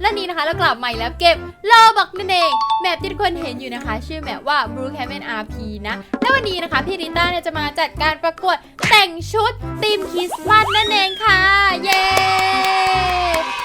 และนี้นะคะเรากลับมาอีกแล้วเกมโลบอกนั่นเอง แมปที่ทุกคนเห็นอยู่นะคะ ชื่อแมปว่า Blue Cabin RP นะ และวันนี้นะคะพี่ริต้าเนี่ยจะมาจัดการประกวดแต่งชุดธีมคริสต์มาสนั่นเองค่ะ เย้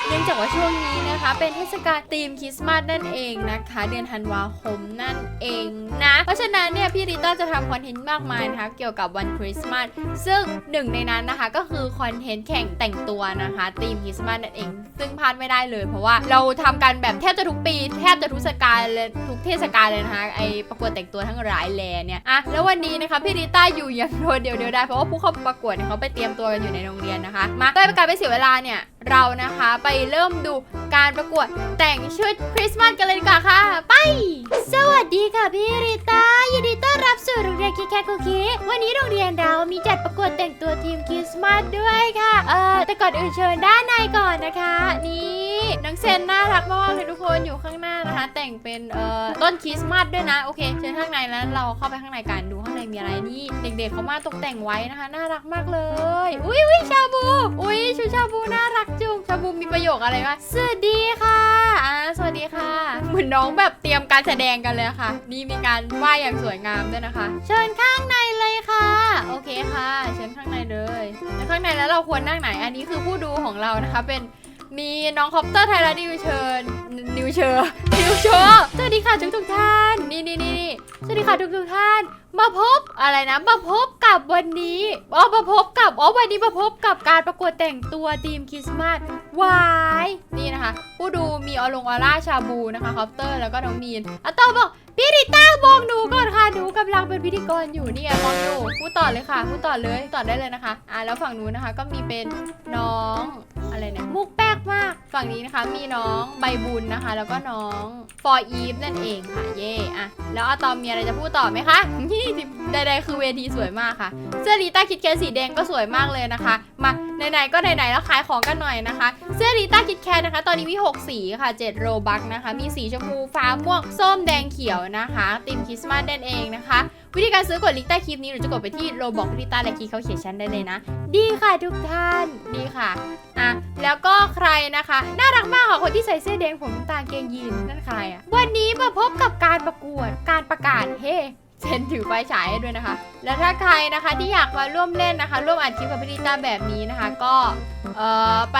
เนื่องจากว่าช่วงนี้นะคะ เป็นเทศกาลธีมคริสต์มาสนั่นเองนะคะ เดือนธันวาคมนั่นเองนะ เพราะฉะนั้นเนี่ยพี่ริต้าจะทำคอนเทนต์มากมายนะคะเกี่ยวกับวันคริสต์มาสซึ่งหนึ่งในนั้นนะคะก็คือคอนเทนต์แข่งแต่งตัวนะคะธีมคริสต์มาสนั่นเอง ซึ่งพลาดไม่ได้เลยเพราะว่าเราทำกันแบบแทบจะทุกปี แทบจะทุกเทศกาลเลยทุกเทศกาลเลยนะคะไอประกวดแต่งตัวทั้งหลายแลเนี่ยอะแล้ววันนี้นะคะพี่ริต้าอยู่อย่างโดดเดียวเดียวได้เพราะว่าผู้เข้าประกวดเนี่ยเขาไปเตรียมตัวกันอยู่ในโรงเรียนนะคะ มาเพื่อเป็นการไปเสียเวลาเนี่ยเรานะคะไปเริ่มดูการประกวดแต่งชุดคริสต์มาสกันเลยดีกว่าค่ะ ไป สวัสดีค่ะพี่ คิแคทคุกคีวันนี้โรงเรียนเรามีจัดประกวดแต่งตัวทีมคริสต์มาสด้วยค่ะ เอ่อแต่ก่อนอื่นเชิญด้านในก่อนนะคะ นี่น้องเซนน่ารักมากเลยทุกคนอยู่ข้างหน้านะคะ แต่งเป็นเอ่อต้นคริสต์มาสด้วยนะโอเคเชิญข้างในแล้วเราเข้าไปข้างในกันดูข้างในมีอะไรนี่เด็กๆเขามาตกแต่งไว้นะคะน่ารักมากเลยอุ้ยอุ้ยชาบูอุ้ยชุดชาบูน่ารักจุงชาบูมีประโยคอะไรวะสวัสดีค่ะอ่าสวัสดีค่ะ เหมือนน้องแบบเตรียมการแสดงกันเลยค่ะ นี่มีการไหว้อย่างสวยงามด้วยนะคะ เชิญข้างในเลยค่ะ โอเคค่ะ เชิญข้างในเลยแล้วข้างในแล้วเราควรนั่งไหน อันนี้คือผู้ดูของเรานะคะ เป็นมีน้องคอปเตอร์ไทยรัฐนิวเชิญนิวเชอร์นิวเชอร์สวัสดีค่ะทุกทุกท่าน นี่นี่นี่สวัสดีค่ะทุกทุกท่าน มาพบอะไรนะ มาพบกับวันนี้อ๋อมาพบกับอ๋อวันนี้มาพบกับการประกวดแต่งตัวทีมคริสต์มาสวายนี่นะคะ ผู้ดูมีอลงออร่าชาบูนะคะคอปเตอร์แล้วก็น้องมีนอะโตบอก พี่ริต้ามองหนูก่อนค่ะหนูกำลังเป็นพิธีกรอยู่เนี่ยมองอยู่พูดต่อเลยค่ะพูดต่อเลยต่อได้เลยนะคะ อ่าแล้วฝั่งนู้นนะคะ ก็มีเป็นน้องอะไรเนี่ยมุกแป๊กมาก ฝั่งนี้นะคะมีน้องใบบุญนะคะ แล้วก็น้องฟอร์อีฟนั่นเองค่ะเย่อะแล้วอะตอมมีอะไรจะพูดต่อไหมคะนี่ใดๆคือเวทีสวยมากค่ะ เสื้อลีต้าคิดแคทสีแดงก็สวยมากเลยนะคะ มาไหนๆก็ไหนๆแล้วขายของกันหน่อยนะคะ เสื้อลีต้าคิดแคทนะคะ ตอนนี้มี 6 สีค่ะ7โรบักนะคะ มีสีชมพูฟ้าม่วงส้มแดงเขียวนะคะติมคริสต์มาสนั่นเองนะคะ วิธีการซื้อกดลิงก์ใต้คลิปนี้หรือจะกดไปที่โลบอกพิต้าและคีเขาเขียนชั้นได้เลยนะ ดีค่ะทุกท่านดีค่ะอะแล้วก็ใครนะคะ น่ารักมากค่ะคนที่ใส่เสื้อแดงผมตาเกงยีนนั่นใครอะวันนี้มาพบกับการประกวดการประกาศเฮ้ เซนถือไฟฉายให้ด้วยนะคะ แล้วถ้าใครนะคะที่อยากมาร่วมเล่นนะคะ ร่วมอัดคลิปกับพี่ลิต้าแบบนี้นะคะ ก็เอ่อไป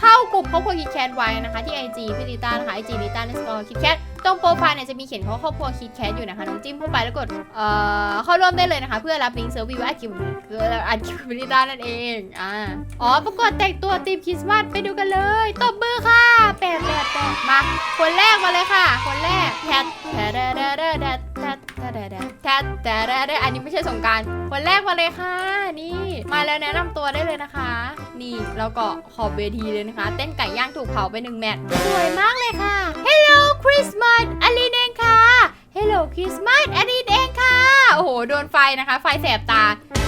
เข้ากลุ่มครอบครัวคิดแคทไว้นะคะ ที่ IG พี่ลิต้านะคะ IG ลิต้า underscore คิดแคทตรงโปรไฟล์เนี่ยจะมีเขียนคำว่าครอบครัวคิดแคทอยู่นะคะน้องจิ้มเข้าไปแล้วกดเอ่อเข้าร่วมได้เลยนะคะ เพื่อรับลิงก์เซอร์วิสว่าอัดคลิปคืออัดคลิปพี่ลิต้านั่นเองอ่าอ๋อประกวดแต่งตัวทีมคริสต์มาสไปดูกันเลยตบมือค่ะแปดแปดแปดมาคนแรกมาเลยค่ะ คนแรกแทแทดแทดแทดแทดแทดแท ดแทดแทดแทดแทดอันนี้ไม่ใช่สงการวันแรกมาเลยค่ะ นี่ มาแล้วแนะนำตัวได้เลยนะคะ นี่แล้วก็ขอบเวทีเลยนะคะ เต้นไก่ย่างถูกเผาไปหนึ่งแมตช์สวยมากเลยค่ะ Hello Christmas อลินเองค่ะ Hello Christmas อลินเองค่ะ โอ้โห โดนไฟนะคะ ไฟแสบตา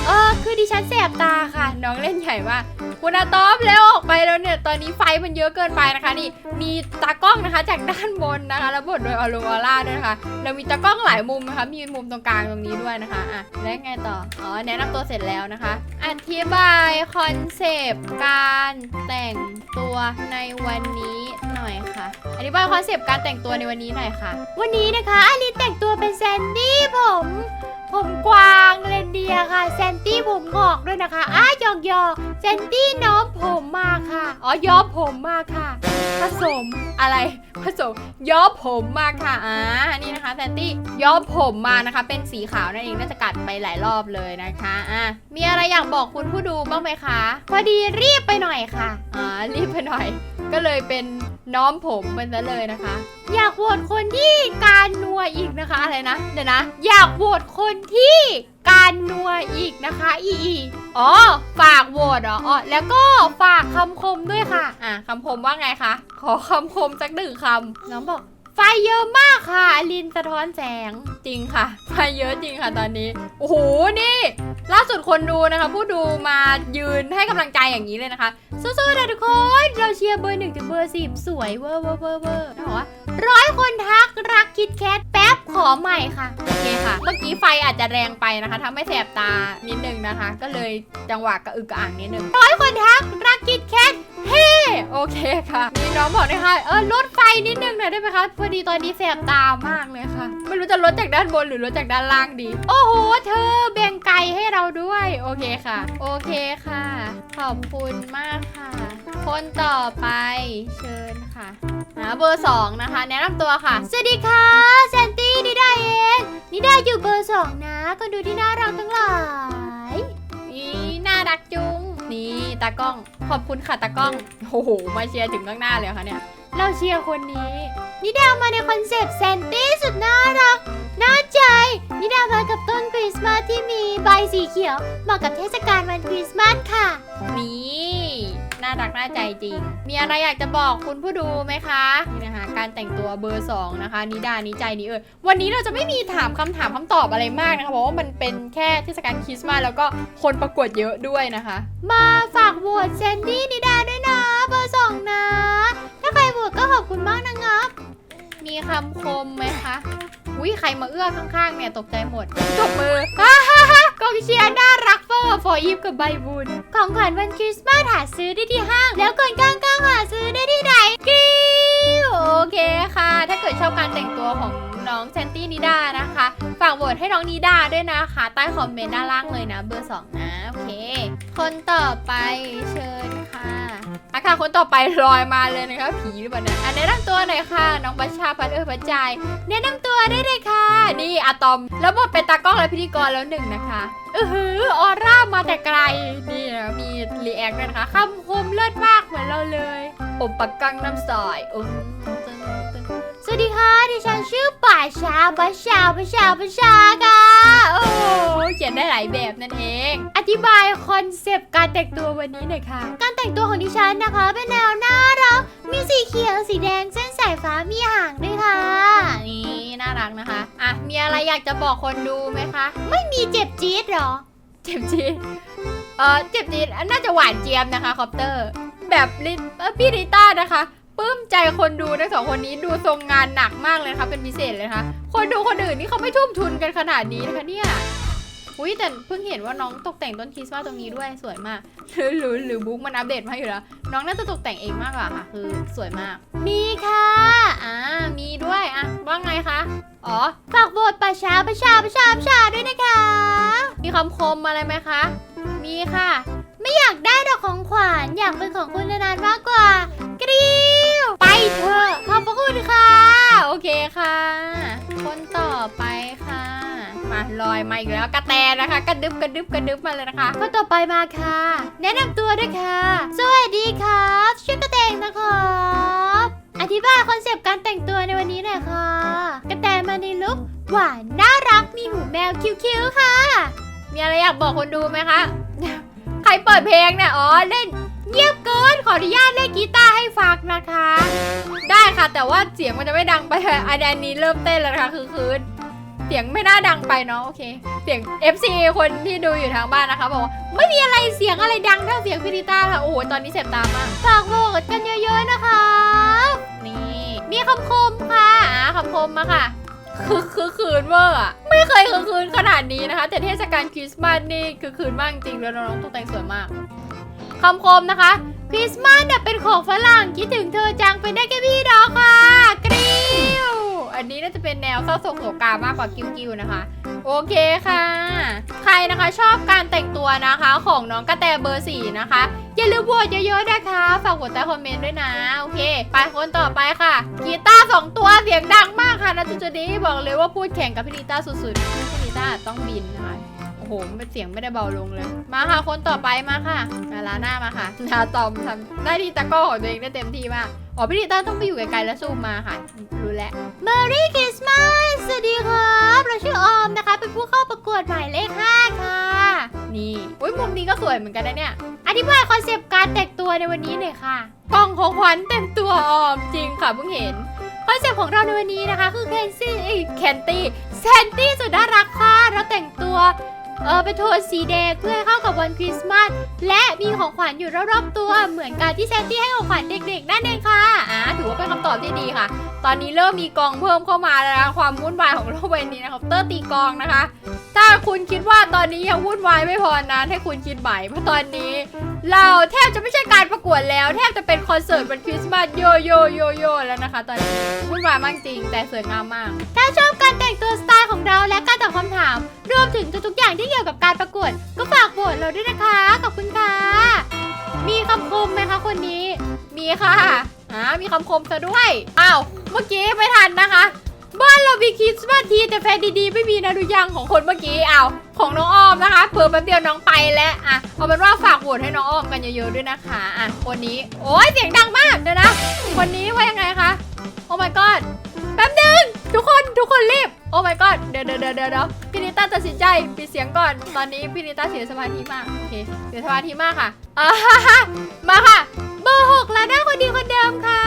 เออคือดิฉันแสบตาค่ะ น้องเล่นใหญ่มากคุณอาตอมแล้วออกไปแล้วเนี่ย ตอนนี้ไฟมันเยอะเกินไปนะคะ นี่มีตากล้องนะคะ จากด้านบนนะคะ แล้วบดโดยออโรออร่าด้วยนะคะเรามีตากล้องหลายมุมนะคะ มีมุมตรงกลางตรงนี้ด้วยนะคะอะแล้วไงต่ออ๋อแนะนำตัวเสร็จแล้วนะคะอธิบายคอนเซปต์การแต่งตัวในวันนี้หน่อยค่ะอธิบายคอนเซปต์การแต่งตัวในวันนี้หน่อยค่ะ วันนี้นะคะอลินแต่งตัวเป็นแซนดี้ผม ผมกวางเรนเดียร์ค่ะแซนตี้ผมงอกด้วยนะคะอ้ายอกยอกแซนตี้น้อมผมมาค่ะ อ๋อย้อมผมมาค่ะ ผสมอะไร ผสมย้อมผมมาค่ะอ่านี่นะคะแซนตี้ย้อมผมมานะคะ เป็นสีขาวนั่นเองน่าจะกัดไปหลายรอบเลยนะคะอะมีอะไรอยากบอกคุณผู้ดูบ้างไหมคะ พอดีรีบไปหน่อยค่ะอ่ารีบไปหน่อย ก็เลยเป็น น้อมผมเป็นซะเลยนะคะ อยากโหวตคนที่การนัวอีกนะคะอะไรนะเดี๋ยวนะ อยากโหวตคนที่การนัวอีกนะคะอีอีอ๋อฝากโหวตเหรออ๋อแล้วก็ฝากคำคมด้วยค่ะ อะคำคมว่าไงคะขอคำคมสักหนึ่งคำน้องบอก ไฟเยอะมากค่ะอลินสะท้อนแสงจริงค่ะ ไฟเยอะจริงค่ะตอนนี้ โอ้โห นี่ ล่าสุดคนดูนะคะ ผู้ดูมายืนให้กำลังใจอย่างนี้เลยนะคะ สู้ๆนะทุกคน เราเชียร์เบอร์หนึ่งถึงเบอร์สิบสวยเวอร์เวอร์เวอร์เวอร์นะวะร้อยคนทักรักคิดแคทแป๊บขอใหม่ค่ะ โอเคค่ะ เมื่อกี้ไฟอาจจะแรงไปนะคะทำให้แสบตานิดนึงนะคะ ก็เลยจังหวะกระอึกกระอ่างนิดนึงร้อยคนทักรักคิดแคทเฮ้ โอเคค่ะ มีน้องบอกด้วยค่ะเออลดไฟนิดนึงหน่อยได้ไหมคะพอดีตอนนี้แสบตามากเลยค่ะ ไม่รู้จะลดจากด้านบนหรือลดจากด้านล่างดี โอ้โหเธอแบ่งไก่ให้เราด้วย โอเคค่ะ โอเคค่ะ ขอบคุณมากค่ะ คนต่อไปเชิญค่ะหาเบอร์สองนะคะ แนะนำตัวค่ะ สวัสดีค่ะแซนตี้นิดาเองนิดาอยู่เบอร์สองนะ ก็ดูที่น่ารักทั้งหลายนี่น่ารักจุ ตากล้อง ขอบคุณค่ะตากล้อง โอ้โห มาเชียร์ถึงข้างหน้าเลยค่ะเนี่ย เราเชียร์คนนี้ นิดามาในคอนเซปต์แซนตี้สุดน่ารัก น่าใจ นิดามากับต้นคริสต์มาสที่มีใบสีเขียว เหมาะกับเทศกาลวันคริสต์มาสค่ะ นี่ น่ารักน่าใจจริง มีอะไรอยากจะบอกคุณผู้ดูไหมคะนี่นะคะการแต่งตัวเบอร์2นะคะนิดานิใจนี้เออวันนี้เราจะไม่มีถามคำถามคำตอบอะไรมากนะคะเพราะว่ามันเป็นแค่เทศกาลคริสต์มาสแล้วก็คนประกวดเยอะด้วยนะคะ มาฝากโหวตแซนดี้นิดาด้วยนะ เบอร์สองนะ ถ้าใครโหวตก็ขอบคุณมากนะครับ มีคำคมไหมคะอุ้ยใครมาเอื้อข้างๆ เนี่ยตกใจหมดตบมือฮ่าฮ่าฮ่ากองเชียร์น่ารักเฟอร์ฟอร์อีฟกับใบบุญของขวัญวันคริสต์มาสหาซื้อได้ที่ห้าง แล้วก่อนกลางกลางๆหาซื้อได้ที่ไหนกริ๊วโอเคค่ะ ถ้าเกิดชอบการแต่งตัวของน้องแซนตี้นิดานะคะ ฝากโหวตให้น้องนิดาด้วยนะคะ ใต้คอมเมนต์ด้านล่างเลยนะเบอร์ 2 นะ โอเค คนต่อไปเชิญค่ะอะค่ะคนต่อไปลอยมาเลยนะคะผีหรือเปล่าเนี่ยอันแนะนำตัวหน่อยค่ะ น้องบัชชาพัดเออพัชใจายแนะนำตัวได้เลยค่ะ นี่อะตอม แล้วบทเป็นตากล้องและพิธีกรแล้วหนึ่งนะคะเออหือออร่ามาแต่ไกลนี่นะมีรีแอคด้วยนะคะคำคมเลิศมากเหมือนเราเลย อบปักกังน้ำสอยอุ้งตึ้งสวัส ดีค่ะดิฉันชื่อป่าชาบัชชาบัชชาบัชชาค่ะโอ้เขียนได้หลายแบบนั่นเอง อธิบายคอนเซปต์การแต่งตัววันนี้หน่อยค่ะ การแต่งตัวของดิฉันนะคะเป็นแนวน่ารักมีสีเขียวสีแดงเส้นสายฟ้ามีหางด้วยค่ะ นี่น่ารักนะคะ อะมีอะไรอยากจะบอกคนดูไหมคะ ไม่มีเจ็บจี๊ดหรอ เจ็บจี๊ดเออเจ็บจี๊ดน่าจะหวานเจี๊ยบนะคะคอปเตอร์ แบบลิเอ่อพี่ริต้านะคะ ปลื้มใจคนดูทั้งสองคนนี้ดูทรงงานหนักมากเลยนะคะเป็นพิเศษเลยนะคะคนดูคนอื่นนี่เขาไม่ทุ่มทุนกันขนาดนี้นะคะเนี่ยอุ้ยแต่เพิ่งเห็นว่าน้องตกแต่งต้นคริสต์มาสตรงนี้ด้วยสวยมากหรือหรือหรือบุ๊กมันอัปเดตมาอยู่แล้ว น้องน่าจะตกแต่งเองมากกว่าค่ะ คือสวยมาก มีค่ะอ่ามีด้วยอะว่าไงคะอ๋อฝากโบทประชาประชาประชาประชาด้วยนะคะ มีคำคมอะไรไหมคะ มีค่ะ ไม่อยากได้ดอกของขวัญอยากเป็นของคุณนานๆมากกว่ากริ๊ เถอะขอบพระคุณค่ะ โอเคค่ะ คนต่อไปค่ะ มาลอยมาอีกแล้วกระแตนะคะ กระดึบกระดึบกระดึบมาเลยนะคะ คนต่อไปมาค่ะ แนะนำตัวด้วยค่ะ สวัสดีครับชื่อกระแตงนะครับอธิบายคอนเซปต์การแต่งตัวในวันนี้หน่อยค่ะ กระแตมาในลุคหวานน่ารักมีหูแมวคิ้วๆค่ะ มีอะไรอยากบอกคนดูไหมคะ ใครเปิดเพลงเนี่ย อ๋อเล่น เงียบเกินขออนุญาตเล่นกีตาร์ให้ฟังนะคะ ได้ค่ะแต่ว่าเสียงมันจะไม่ดังไปอันนนี้เริ่มเต้นแล้วนะคะคือคืนเสียงไม่น่าดังไปเนาะโอเค เสียง FC คนที่ดูอยู่ทางบ้านนะคะบอกว่าไม่มีอะไรเสียงอะไรดังเท่าเสียงพิริต้าค่ะโอ้โหตอนนี้เสพตามากฝากโหวตกันเยอะๆนะคะนี่มีคำคมค่ะอ่าคำคมมาค่ะคือคือคืนเวอร์อะไม่เคยคือคืนขนาดนี้นะคะ แต่เทศกาลคริสต์มาสนี่คือคืนมากจริงแล้วน้องๆตกแต่งสวยมาก คำคมนะคะคริสต์มาสเนี่ยเป็นของฝรั่งคิดถึงเธอจังเป็นได้แค่พี่ดอกค่ะกริ๊วอันนี้น่าจะเป็นแนวเศร้าโศกโศกามากกว่ากิ้วกิ้วนะคะ โอเคค่ะ ใครนะคะชอบการแต่งตัวนะคะของน้องกระแตเบอร์สี่นะคะ อย่าลืมโหวตเยอะๆนะคะฝากกดใต้คอมเมนต์ด้วยนะ โอเค ไปคนต่อไปค่ะ กีตาร์สองตัวเสียงดังมากค่ะณจุดนี้บอกเลยว่าพูดแข่งกับพี่ลีต้าสุดๆพี่ลีต้าต้องบินนะคะ โหมันเสียงไม่ได้เบาลงเลย มาค่ะคนต่อไปมาค่ะนาลาหน้ามาค่ะนาตอมทำหน้ที่ตะก้อของตัวเองได้เต็มที่มากอ๋อพี่ลีต้าต้องไปอยู่ไกลๆแล้วซูมมาค่ะ รู้แล้ว Merry Christmas สวัสดีครับเราชื่อออมนะคะ เป็นผู้เข้าประกวดหมายเลข5ค่ะ นี่อุ้ยมุมนี้ก็สวยเหมือนกันนะเนี่ย อธิบายคอนเซปต์การแต่งตัวในวันนี้หน่อยค่ะ กล่องของขวัญเต็มตัวออมจริงค่ะเพิ่งเห็นคอนเซปต์ของเราในวันนี้นะคะ คือแคนซี่แคนตี้แซนตี้สุดน่ารักค่ะ เราแต่งตัว เออเป็นโทนสีแดงเพื่อให้เข้ากับวันคริสต์มาสและมีของขวัญอยู่รอบๆตัวเหมือนการที่แซนตี้ให้ของขวัญเด็กๆนั่นเองค่ะอ่าถือว่าเป็นคำตอบที่ดีค่ะ ตอนนี้เริ่มมีกองเพิ่มเข้ามาแล้วนะความวุ่นวายของโลกใบนี้นะครับเตอร์ตีกองนะคะ ถ้าคุณคิดว่าตอนนี้ยังวุ่นวายไม่พอนะให้คุณคิดใหม่เพราะตอนนี้ เราแทบจะไม่ใช่การประกวดแล้ว แทบจะเป็นคอนเสิร์ตวันคริสต์มาสโยโยโยโยแล้วนะคะ ตอนนี้วุ่นวายมากจริง แต่สวยงามมาก ถ้าชอบการแต่งตัวสไตล์ของเราและการตอบคำถาม รวมถึงทุกๆอย่างที่เกี่ยวกับการประกวด ก็ฝากโหวตเราด้วยนะคะขอบคุณค่ะมีคำคมไหมคะคนนี้ มีค่ะอ่ามีคำคมซะด้วยอ้าวเมื่อกี้ไม่ทันนะคะ บ้านเรามีคริสต์มาสทีแต่แฟนดีๆ ไม่มีนะดูยังของคนเมื่อกี้เอาของน้องอ้อมนะคะเพิ่มแป๊บเดียวน้องไปแล้วอะเอาเป็นว่าฝากโหวตให้น้องอ้อมกันเยอะๆด้วยนะคะอะคนนี้โอ้ยเสียงดังมากเดี๋ยวนะคนนี้ว่ายังไงคะโอ้ my god แป๊บนึงทุกคนทุกคนรีบโอ้ my god เดี๋ยวเดี๋ยวเดี๋ยวเดี๋ยวพี่นิต้าตัดสินใจปิดเสียงก่อนตอนนี้พี่นิต้าเสียสมาธิมากโอเคเสียสมาธิมากค่ะอ่าฮ่ามาค่ะ อร์หกแล้วนะคนดีคนเดิมค่ะ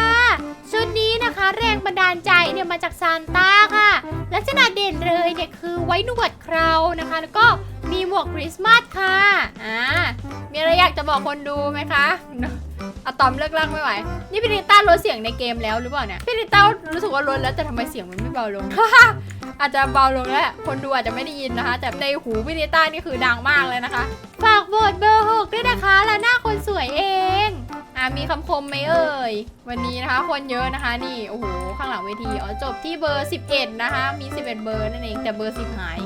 ชุดนี้นะคะแรงบันดาลใจเนี่ยมาจากซานต้าค่ะ ลักษณะเด่นเลยเนี่ยคือไว้หนวดเครานะคะ แล้วก็มีหมวกคริสต์มาสค่ะ อ่า มีอะไรอยากจะบอกคนดูไหมคะอะตอมเลิกลักไม่ไหว นี่พี่ริต้าลดเสียงในเกมแล้วหรือเปล่าเนี่ย พี่ริต้ารู้สึกว่าลดแล้วแต่ทำไมเสียงมันไม่เบาลง อาจจะเบาลงแล้วคนดูอาจจะไม่ได้ยินนะคะ แต่ในหูพี่ริต้านี่คือดังมากเลยนะคะ ฝากโหวตเบอร์หกด้วยนะคะและหน้าคนสวยเองอะมีคำคมไหมเอ่ย วันนี้นะคะ คนเยอะนะคะนี่โอ้โหข้างหลังเวทีอ๋อจบที่เบอร์ 11 นะคะ มี 11 เบอร์นั่นเองแต่เบอร์ 10 หาย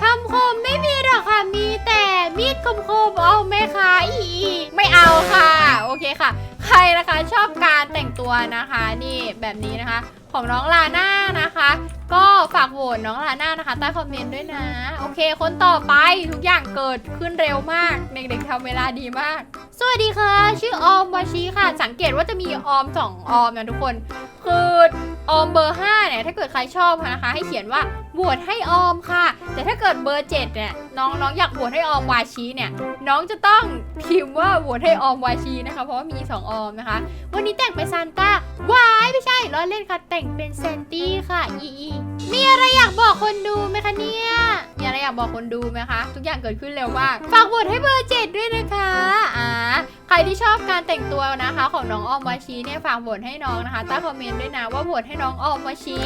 คำคมไม่มีหรอกค่ะ มีแต่มีดคมคมๆเอาไหมคะอีอีไม่เอาค่ะ โอเคค่ะใครนะคะชอบการแต่งตัวนะคะนี่แบบนี้นะคะ ของน้องลาน่านะคะ ก็ฝากโหวตน้องลาน่านะคะใต้คอมเมนต์ด้วยนะ โอเค คนต่อไปทุกอย่างเกิดขึ้นเร็วมากเด็กๆทำเวลาดีมาก สวัสดีค่ะ ชื่อออมวาชิค่ะ สังเกตว่าจะมีออมสองออมนะทุกคน คือออมเบอร์5เนี่ยถ้าเกิดใครชอบนะคะ ให้เขียนว่าโหวตให้ออมค่ะ แต่ถ้าเกิดเบอร์7เนี่ยน้องน้องอยากโหวตให้ออมวาชีเนี่ยน้องจะต้องพิมพ์ว่าโหวตให้ออมวาชีนะคะเพราะว่ามีสองออมนะคะ วันนี้แต่งเป็นซานต้าวายไม่ใช่ล้อเล่นค่ะแต่งเป็นแซนตี้ค่ะอีอีมีอะไรอยากบอกคนดูไหมคะเนี่ย อะไรอยากบอกคนดูไหมคะ ทุกอย่างเกิดขึ้นเร็วมาก ฝากโหวตให้เบอร์เจ็ดด้วยนะคะอ่าใครที่ชอบการแต่งตัวนะคะ ของน้องออมวาชีเนี่ยฝากโหวตให้น้องนะคะใต้คอมเมนต์ด้วยนะว่าโหวตให้น้องออมวาชี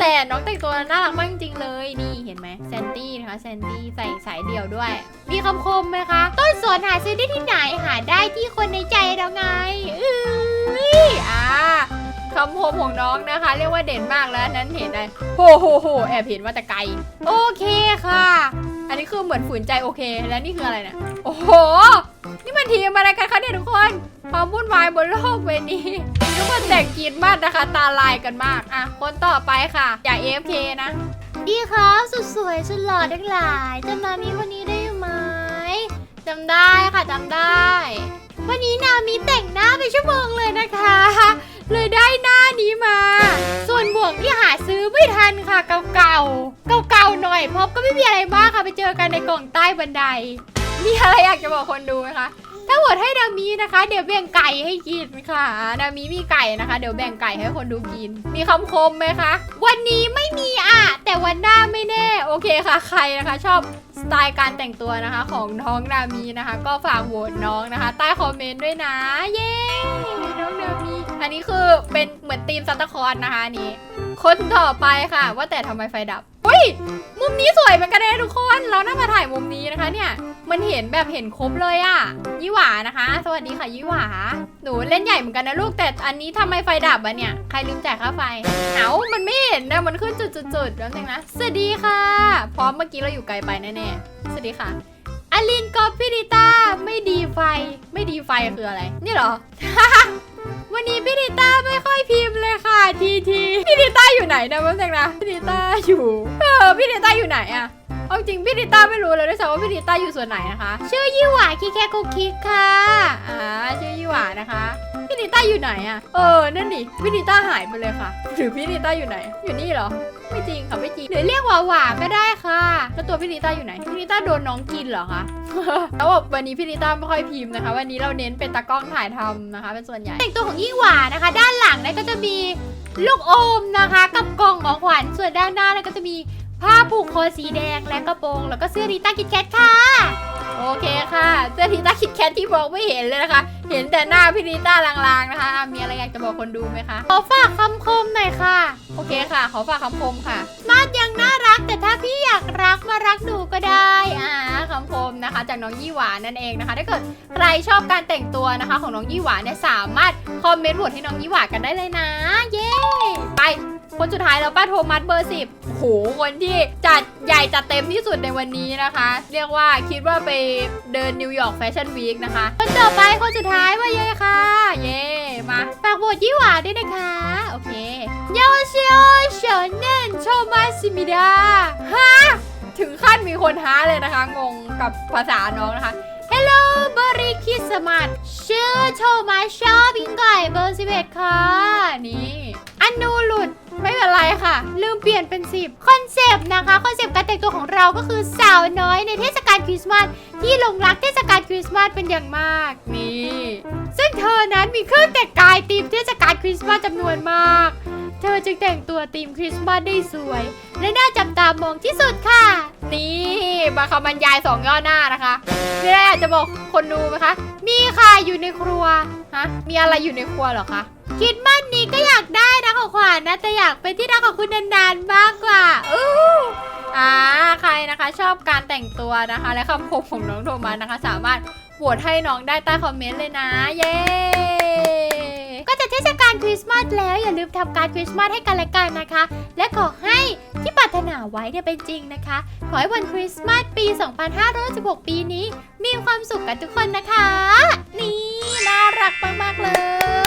แต่น้องแต่งตัวน่ารักมากจริงเลยนี่เห็นไหมแซนตี้นะคะแซนตี้ใส่สายเดี่ยวด้วย มีคำคมไหมคะ ต้นสนหาซื้อได้ที่ไหนหาได้ที่คนในใจเราไงอืออ่า คำคมของน้องนะคะ เรียกว่าเด่นมากแล้วนั้นเห็นอะไรโหโหโหแอบเห็นว่าแต่ไกล โอเคค่ะ อันนี้คือเหมือนฝืนใจโอเค แล้วนี่คืออะไรเนี่ยโอ้โห นี่มันทีมอะไรกันคะเนี่ยทุกคนความวุ่นวายบนโลกใบนี้ทุกคนแต่งกรีดมากนะคะ ตาลายกันมากอะคนต่อไปค่ะ อย่า AFK นะดีค่ะสุดสวยสุดหล่อทั้งหลายจำนามีคนนี้ได้ไหมจำได้ค่ะจำได้ วันนี้นามีแต่งหน้าไปชั่วโมงเลยนะคะ เลยได้หน้านี้มา ส่วนหมวกที่หาซื้อไม่ทันค่ะเก่าๆ เก่าๆหน่อยเพราะก็ไม่มีอะไรมากค่ะไปเจอกันในกล่องใต้บันได มีอะไรอยากจะบอกคนดูไหมคะถ้าโหวตให้ดามีนะคะ เดี๋ยวแบ่งไก่ให้กินค่ะดามีมีไก่นะคะ เดี๋ยวแบ่งไก่ให้คนดูกิน มีคำคมไหมคะ วันนี้ไม่มีอะ แต่วันหน้าไม่แน่ โอเคค่ะ ใครนะคะ ชอบสไตล์การแต่งตัวนะคะ ของน้องดามีนะคะ ก็ฝากโหวตน้องนะคะ ใต้คอมเมนต์ด้วยนะ เย้น้ อันนี้คือเป็นเหมือนทีมซันตาคลอสนะคะนี้ คนต่อไปค่ะ ว่าแต่ทำไมไฟดับอุ้ย มุมนี้สวยเหมือนกันเลยทุกคน เราน่ามาถ่ายมุมนี้นะคะเนี่ย มันเห็นแบบเห็นครบเลยอะยี่หวานะคะ สวัสดีค่ะยี่หวา หนูเล่นใหญ่เหมือนกันนะลูก แต่อันนี้ทำไมไฟดับอะเนี่ย ใครลืมจ่ายค่าไฟ เอามันไม่เห็นนะ มันขึ้นจุดๆๆแล้วนึงนะ สวัสดีค่ะ พร้อมเมื่อกี้เราอยู่ไกลไปแน่ๆ สวัสดีค่ะอลินกอฟพิริต้าไม่ดีไฟ ไม่ดีไฟคืออะไร นี่เหรอ วันนี้พี่ดิต้าไม่ค่อยพิมพ์เลยค่ะทีทีพี่ดิต้าอยู่ไหนนะเพื่อนึงนะพี่ดิต้าอยู่ เออพี่ดิต้าอยู่ไหนอะ เอาจริงพี่ดิต้าไม่รู้เลยด้วยซ้ำว่าพี่ดิต้าอยู่ส่วนไหนนะคะ ชื่อยี่หวาคิแค่คุกคิกค่ะอ่าชื่อยี่หวานะคะพี่ดิต้าอยู่ไหนอะเออนั่นดิพี่ดิต้าหายไปเลยค่ะ หรือพี่ดิต้าอยู่ไหน อยู่นี่เหรอไม่จริงค่ะไม่จริงหรือเรียกหวาหวาก็ได้ค่ะ แล้วตัวพี่ดิต้าอยู่ไหนพี่ดิต้าโดนน้องกินเหรอคะแล้วแบบวันนี้พี่ลิต้าไม่ค่อยพิมพ์นะคะ วันนี้เราเน้นเป็นตากล้องถ่ายทำนะคะ เป็นส่วนใหญ่แต่งตัวของยี่หวานะคะ ด้านหลังเนี่ยก็จะมีลูกอมนะคะ กับกล่องของขวัญส่วนด้านหน้าเนี่ยก็จะมี ผ้าผูกคอสีแดงและกระโปรง แล้วก็เสื้อริต้าคิดแคทค่ะ โอเคค่ะ เสื้อริต้าคิดแคทที่มองไม่เห็นเลยนะคะ เห็นแต่หน้าพี่ริต้าลางๆนะคะอะมีอะไรอยากจะบอกคนดูไหมคะ ขอฝากคำคมหน่อยค่ะ โอเคค่ะ ขอฝากคำคมค่ะ มาดยังน่ารักแต่ถ้าพี่อยากรักมารักหนูก็ได้อ่าคำคมนะคะ จากน้องยี่หวานนั่นเองนะคะ ถ้าเกิดใครชอบการแต่งตัวนะคะ ของน้องยี่หวานเนี่ยสามารถคอมเมนต์บทให้น้องยี่หวานกันได้เลยนะ เย้ ไป คนสุดท้ายแล้วป้าโทมัสเบอร์สิบโหคนที่จัดใหญ่จัดเต็มที่สุดในวันนี้นะคะ เรียกว่าคิดว่าไปเดินนิวยอร์กแฟชั่นวีคนะคะคนต่อไปคนสุดท้ายว่าเย้ค่ะ เย้มาฝากบทยี่หวาด้วยนะคะ โอเคเยาวเชียวเฉินเน่นโชมาซิมิดาฮะถึงขั้นมีคนท้าเลยนะคะ งงกับภาษาน้องนะคะ Hello เบอร์รี่คริสมาสชื่อโชมาชอบพิงไก่เบอร์สิบเอ็ดค่ะ นี่ อันนูหลุด ไม่เป็นไรค่ะ ลืมเปลี่ยนเป็น 10 คอนเซปต์นะคะคอนเซปต์การแต่งตัวของเราก็คือสาวน้อยในเทศกาลคริสต์มาสที่หลงรักเทศกาลคริสต์มาสเป็นอย่างมากนี่ซึ่งเธอนั้นมีเครื่องแต่งกายธีมเทศกาลคริสต์มาสจำนวนมาก เธอจึงแต่งตัวธีมคริสต์มาสได้สวย และน่าจับตามองที่สุดค่ะ นี่มาคำบรรยายสองย่อหน้านะคะไม่ได้อยากจะบอกคนดูไหมคะ มีค่ะอยู่ในครัวฮะมีอะไรอยู่ในครัวเหรอคะคิดมั่นนี้ ก็อยากได้นะของขวัญนะ แต่อยากเป็นที่รักของคุณนานๆมากกว่าอู้อ่าใครนะคะ ชอบการแต่งตัวนะคะ และคำคมของน้องโทมัสนะคะ สามารถโหวตให้น้องได้ใต้คอมเมนต์เลยนะ เย้ก็จะเทศกาลคริสต์มาสแล้วอย่าลืมทำการคริสต์มาสให้กันและกันนะคะ และขอให้ที่ปรารถนาไว้เนี่ยเป็นจริงนะคะ ขอให้วันคริสต์มาสปี 2516 ปีนี้ มีความสุขกันทุกคนนะคะ นี่น่ารักมากๆเลย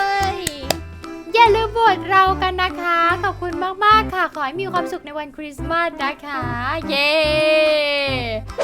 อย่าลืมโหวตเรากันนะคะ ขอบคุณมาก ๆ ค่ะ ขอให้มีความสุขในวันคริสต์มาสนะคะ เย้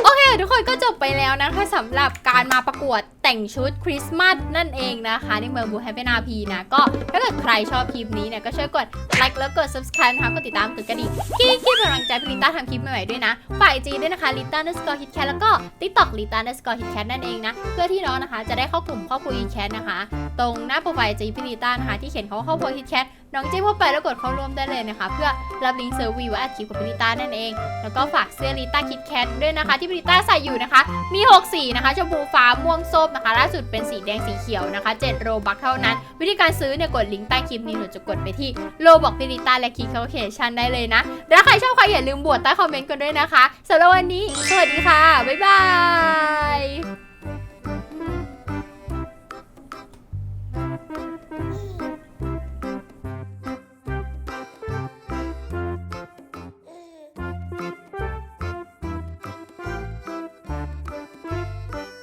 โอเค ทุกคนก็จบไปแล้วนะคะสำหรับการมาประกวดแต่งชุดคริสต์มาสนั่นเองนะคะ ในเมืองบูแฮปปี้นาพีนะ ก็ถ้าเกิดใครชอบคลิปนี้เนี่ยก็ช่วยกดไลค์แล้วกด subscribe นะคะกดติดตามกดกระดิ่งที่ที่เป็นกำลังใจให้ลิต้าทำคลิปใหม่ๆด้วยนะฝ่ายจีด้วยนะคะลิต้า underscore hitcat แล้วก็ tiktok ลิต้า underscore hitcat นั่นเองนะเพื่อที่น้องนะคะ จะได้เข้ากลุ่มครอบครัว hitcat นะคะ ตรงหน้าโปรไฟล์จีพิลิต้านะคะที่เขียนคำว่าครัว hitcat น้องจิ้มเข้าไปแล้วกดเข้าร่วมได้เลยนะคะ เพื่อรับลิงก์เซอร์วีว่าอัดคลิปกับพิลิต้านั่นเอง แล้วก็ฝากเสื้อลิต้าคิดแคทด้วยนะคะ ที่พิลิต้าใส่อยู่นะคะ มี 6 สีนะคะชมพูฟ้าม่วงส้มนะคะล่าสุดเป็นสีแดงสีเขียวนะคะ7โรบักเท่านั้น วิธีการซื้อเนี่ยกดลิงก์ใต้คลิปนี้หนูจะกดไปที่โลบอกพิลิต้าและคลิกเข้าเคชันได้เลยนะแล้วใครชอบใครอย่าลืมบวชใต้คอมเมนต์กันด้วยนะคะสำหรับวันนี้สวัสดีค่ะบ๊ายบาย